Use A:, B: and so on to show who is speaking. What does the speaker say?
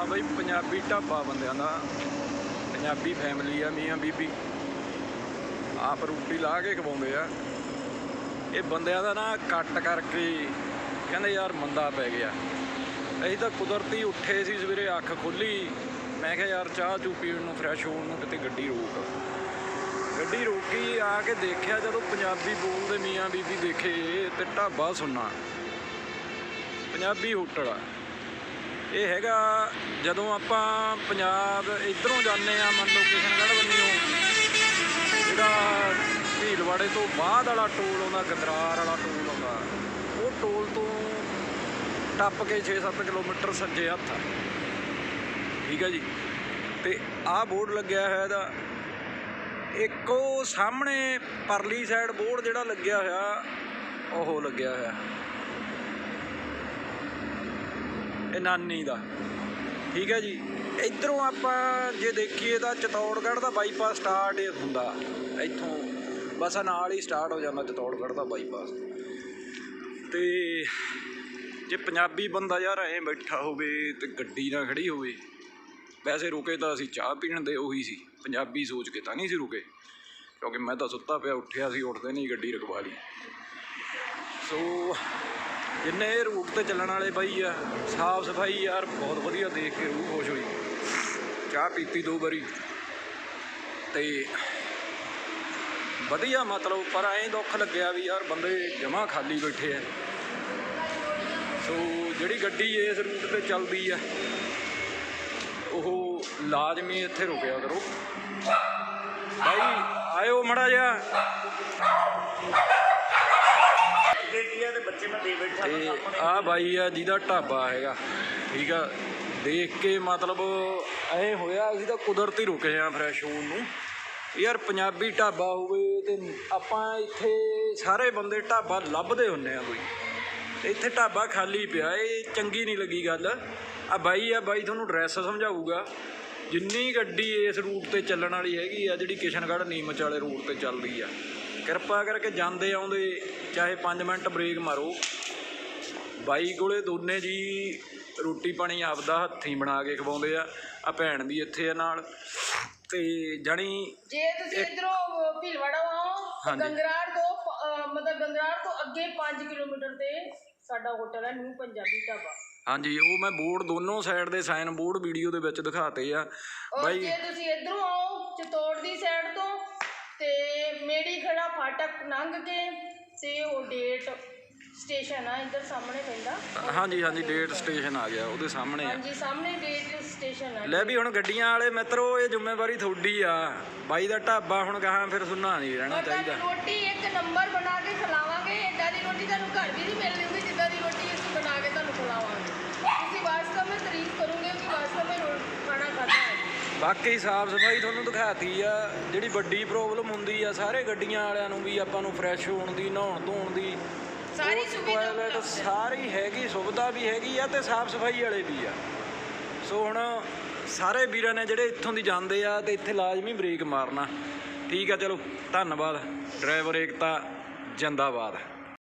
A: ਆ ਬਈ, ਪੰਜਾਬੀ ਢਾਬਾ ਬੰਦਿਆਂ ਦਾ, ਪੰਜਾਬੀ ਫੈਮਿਲੀ ਆ, ਮੀਆਂ ਬੀਬੀ। ਆਪ ਰੋਟੀ ਲਾ ਕੇ ਖਵਾਉਂਦੇ ਆ। ਇਹ ਬੰਦਿਆਂ ਦਾ ਨਾ ਕੱਟ ਕਰਕੇ ਕਹਿੰਦੇ ਯਾਰ ਮੰਦਾ ਪੈ ਗਿਆ। ਅਸੀਂ ਤਾਂ ਕੁਦਰਤੀ ਉੱਠੇ ਸੀ, ਸਵੇਰੇ ਅੱਖ ਖੁੱਲੀ। ਮੈਂ ਕਿਹਾ ਯਾਰ ਚਾਹ ਚੂ ਪੀਣ ਨੂੰ ਫਰੈਸ਼ ਹੋਣ ਨੂੰ ਕਿਤੇ ਗੱਡੀ ਰੋਕ। ਗੱਡੀ ਰੋਕੀ, ਆ ਕੇ ਦੇਖਿਆ ਜਦੋਂ ਪੰਜਾਬੀ ਬੋਲਦੇ ਮੀਆਂ ਬੀਬੀ ਦੇਖੇ ਤੇ ਢਾਬਾ ਸੁਣਨਾ ਪੰਜਾਬੀ ਹੋਟਲ ਆ। ਇਹ ਹੈਗਾ ਜਦੋਂ ਆਪਾਂ ਪੰਜਾਬ ਇਧਰੋਂ ਜਾਂਦੇ ਆ ਮੰਨ ਲਓ ਕਿਸ਼ਨਗੜ੍ਹ ਬੰਨਿਓ ਜਿਹੜਾ ਭੀਲਵਾੜੇ ਤੋਂ ਬਾਅਦ ਵਾਲਾ ਟੋਲ ਆਉਂਦਾ, ਗੰਦਰਾਰ ਵਾਲਾ ਟੋਲ ਆਉਂਦਾ, ਉਹ ਟੋਲ ਤੋਂ ਟੱਪ ਕੇ 6-7 ਕਿਲੋਮੀਟਰ ਸੱਜੇ ਹੱਥ ਆ। ਠੀਕ ਹੈ ਜੀ? ਤੇ ਆਹ ਬੋਰਡ ਲੱਗਿਆ ਹੋਇਆ ਇਹਦਾ। ਇੱਕੋ ਸਾਹਮਣੇ ਪਰਲੀ ਸਾਈਡ ਬੋਰਡ ਜਿਹੜਾ ਲੱਗਿਆ ਹੋਇਆ, ਉਹ ਲੱਗਿਆ ਹੋਇਆ। ਇਹ ਨਾਨੀ ਦਾ। ਠੀਕ ਹੈ ਜੀ? ਇਧਰੋਂ ਆਪਾਂ ਜੇ ਦੇਖੀਏ ਤਾਂ ਚਤੌੜਗੜ੍ਹ ਦਾ ਬਾਈਪਾਸ ਸਟਾਰਟ ਹੁੰਦਾ। ਇੱਥੋਂ ਬਸ ਨਾਲ ਹੀ ਸਟਾਰਟ ਹੋ ਜਾਂਦਾ ਚਤੌੜਗੜ੍ਹ ਦਾ ਬਾਈਪਾਸ ਤੇ ਜੇ ਪੰਜਾਬੀ ਬੰਦਾ ਯਾਰ ਐਂ ਬੈਠਾ ਹੋਵੇ ਤੇ ਗੱਡੀ ਨਾ ਖੜੀ ਹੋਵੇ, ਵੈਸੇ ਰੁਕੇ ਤਾਂ ਅਸੀਂ ਚਾਹ ਪੀਣ ਦੇ ਉਹੀ ਸੀ। ਪੰਜਾਬੀ ਸੋਚ ਕੇ ਤਾਂ ਨਹੀਂ ਸੀ ਰੁਕੇ, ਕਿਉਂਕਿ ਮੈਂ ਤਾਂ ਸੁੱਤਾ ਪਿਆ, ਉੱਠਿਆ ਸੀ, ਉੱਠਦੇ ਨਹੀਂ ਗੱਡੀ ਰਖਵਾ ਲਈ। ਸੋ ਜਿੰਨੇ ਇਹ ਰੂਟ ਤੇ ਚੱਲਣ ਵਾਲੇ ਬਾਈ ਆ, ਸਾਫ਼ ਸਫ਼ਾਈ ਯਾਰ, ਬਹੁਤ ਵਧੀਆ ਦੇਖ ਕੇ ਰੂਹ ਖੁਸ਼ ਹੋਈ। ਚਾਹ ਪੀਤੀ ਦੋ ਵਾਰੀ। ਤੇ ਵਧੀਆ ਮਤਲਬ, ਪਰ ਐਂ ਦੁੱਖ ਲੱਗਿਆ ਵੀ ਯਾਰ, ਬੰਦੇ ਜਮਾ ਖਾਲੀ ਬੈਠੇ ਆ। ਸੋ ਜਿਹੜੀ ਗੱਡੀ ਇਸ ਰੂਟ ਤੇ ਚੱਲਦੀ ਆ, ਉਹ ਲਾਜ਼ਮੀ ਇੱਥੇ ਰੁਕਿਆ ਕਰੋ। ਭਾਈ ਆਇਓ ਮੜਾ ਜਾ
B: ਬੱਚੇ ਮੈਂ ਦੇ ਬੈਠਾ
A: ਤੇ ਆ ਬਾਈ ਆ ਜਿਹਦਾ ਢਾਬਾ ਹੈਗਾ ਠੀਕ ਆ। ਦੇਖ ਕੇ ਮਤਲਬ ਐ ਹੋਇਆ ਅਸੀਂ ਤਾਂ ਕੁਦਰਤੀ ਰੁਕੇ ਆ ਫਰੈਸ਼ ਹੋਣ ਨੂੰ। ਯਾਰ ਪੰਜਾਬੀ ਢਾਬਾ ਹੋਵੇ ਤੇ ਆਪਾਂ ਇੱਥੇ ਸਾਰੇ ਬੰਦੇ ਢਾਬਾ ਲੱਭਦੇ ਹੁੰਨੇ ਆ ਕੋਈ। ਤੇ ਇੱਥੇ ਢਾਬਾ ਖਾਲੀ ਪਿਆ ਇਹ ਚੰਗੀ ਨਹੀਂ ਲੱਗੀ ਗੱਲ। ਆ ਬਾਈ ਆ ਬਾਈ ਤੁਹਾਨੂੰ ਐਡਰੈਸ ਸਮਝਾਊਗਾ। ਜਿੰਨੀ ਗੱਡੀ ਇਸ ਰੂਟ ਤੇ ਚੱਲਣ ਵਾਲੀ ਹੈਗੀ ਆ ਜਿਹੜੀ ਕਿਸ਼ਨਗੜ੍ਹ ਨੀਮਚ ਵਾਲੇ ਰੂਟ ਤੇ ਚੱਲਦੀ ਆ। ਕਿਰਪਾ ਕਰਕੇ ਜਾਂਦੇ ਆਉਂਦੇ ਚਾਹੇ 5 ਮਿੰਟ ਬ੍ਰੇਕ ਮਾਰੋ। ਬਾਈ ਕੋਲੇ ਦੋਨੇ ਜੀ ਰੋਟੀ ਪਾਣੀ ਆਪਦਾ ਹੱਥੀਂ ਬਣਾ ਕੇ ਖਵਾਉਂਦੇ ਆ। ਆ ਭੈਣ ਵੀ ਇੱਥੇ ਆ ਨਾਲ। ਤੇ ਜਾਣੀ
C: ਜੇ ਤੁਸੀਂ ਇਧਰੋਂ ਭੀਲਵਾੜਾ ਆਓ
A: ਹਾਂਜੀ।
C: ਗੰਗਰਾੜ ਤੋਂ ਪ- ਅਹ ਮਤਲਬ ਗੰਗਰਾੜ ਤੋਂ ਅੱਗੇ 5 ਕਿਲੋਮੀਟਰ ਤੇ ਸਾਡਾ ਹੋਟਲ ਹੈ ਨਿਊ ਪੰਜਾਬੀ ਢਾਬਾ।
A: ਹਾਂਜੀ ਉਹ ਮੈਂ ਬੋਰਡ ਦੋਨੋਂ ਸਾਈਡ ਦੇ ਸਾਈਨ ਬੋਰਡ ਵੀਡੀਓ ਦੇ ਵਿੱਚ ਦਿਖਾਤੇ ਆ।
C: ਔਰ
A: ਬਾਈ
C: ਜੇ ਤੁਸੀਂ ਇਧਰੋਂ ਆਓ ਚਤੌੜ ਦੀ ਸਾਈਡ ਤੋਂ ਤੇ ਮੇੜੀ ਖੜਾ ਫਾਟਕ ਲੰਘ ਕੇ ਤੇ ਉਹ ਡੇਟ ਸਟੇਸ਼ਨ ਆ ਇੱਧਰ ਸਾਹਮਣੇ ਪੈਂਦਾ।
A: ਹਾਂਜੀ ਹਾਂਜੀ ਡੇਟ ਸਟੇਸ਼ਨ ਆ ਗਿਆ ਉਹਦੇ ਸਾਹਮਣੇ ਆ।
C: ਹਾਂਜੀ ਸਾਹਮਣੇ ਡੇਟ ਸਟੇਸ਼ਨ ਆ।
A: ਲੈ ਵੀ ਹੁਣ ਗੱਡੀਆਂ ਵਾਲੇ ਮਿੱਤਰੋ ਇਹ ਜ਼ਿੰਮੇਵਾਰੀ ਤੁਹਾਡੀ ਆ। ਬਾਈ ਦਾ ਢਾਬਾ ਹੁਣ ਗਾਹਾਂ ਫਿਰ ਸੁਣਨਾ ਨਹੀਂ ਰਹਿਣਾ ਚਾਹੀਦਾ।
C: ਰੋਟੀ ਇੱਕ ਨੰਬਰ ਬਣਾ ਕੇ ਖਿਲਾਵਾਂਗੇ ਏਦਾਂ ਦੀ ਰੋਟੀ ਤੁਹਾਨੂੰ ਘਰ ਵੀ ਨਹੀਂ ਮਿਲਣੀ ਹੁੰਦੀ ਜਿੱਦਾਂ ਦੀ ਰੋਟੀ ਅਸੀਂ ਬਣਾ ਕੇ ਤੁਹਾਨੂੰ ਖਿਲਾਵਾਂਗੇ ਤੁਸੀਂ ਵਾਸਤਵ ਵਿੱਚ ਤਾਰੀਫ ਕਰੋਗੇ ਕਿ ਵਾਸਤਵ ਵਿੱਚ ਰੋ- ਖਾਣਾ ਖਾਦਾ ਹੈ
A: ਬਾਕੀ ਸਾਫ਼ ਸਫ਼ਾਈ ਤੁਹਾਨੂੰ ਦਿਖਾਤੀ ਆ ਜਿਹੜੀ ਵੱਡੀ ਪ੍ਰੋਬਲਮ ਹੁੰਦੀ ਆ ਸਾਰੇ ਗੱਡੀਆਂ ਵਾਲਿਆਂ ਨੂੰ ਵੀ ਆਪਾਂ ਨੂੰ ਫਰੈਸ਼ ਹੋਣ ਦੀ ਨਹਾਉਣ ਧੋਣ ਦੀ।
C: ਸਾਰੀ ਸੁਵਿਧਾ।
A: ਸਾਰੀ ਹੈਗੀ ਸੁਵਿਧਾ ਵੀ ਹੈਗੀ ਆ ਤੇ ਸਾਫ਼ ਸਫ਼ਾਈ ਵਾਲੇ ਵੀ ਆ। ਸੋ ਹੁਣ ਸਾਰੇ ਵੀਰਾਂ ਨੇ ਜਿਹੜੇ ਇੱਥੋਂ ਦੀ ਜਾਂਦੇ ਆ ਤੇ ਇੱਥੇ ਲਾਜ਼ਮੀ ਬ੍ਰੇਕ ਮਾਰਨਾ। ਠੀਕ ਆ ਚਲੋ ਧੰਨਵਾਦ। ਡਰਾਈਵਰ ਏਕਤਾ ਜਿੰਦਾਬਾਦ।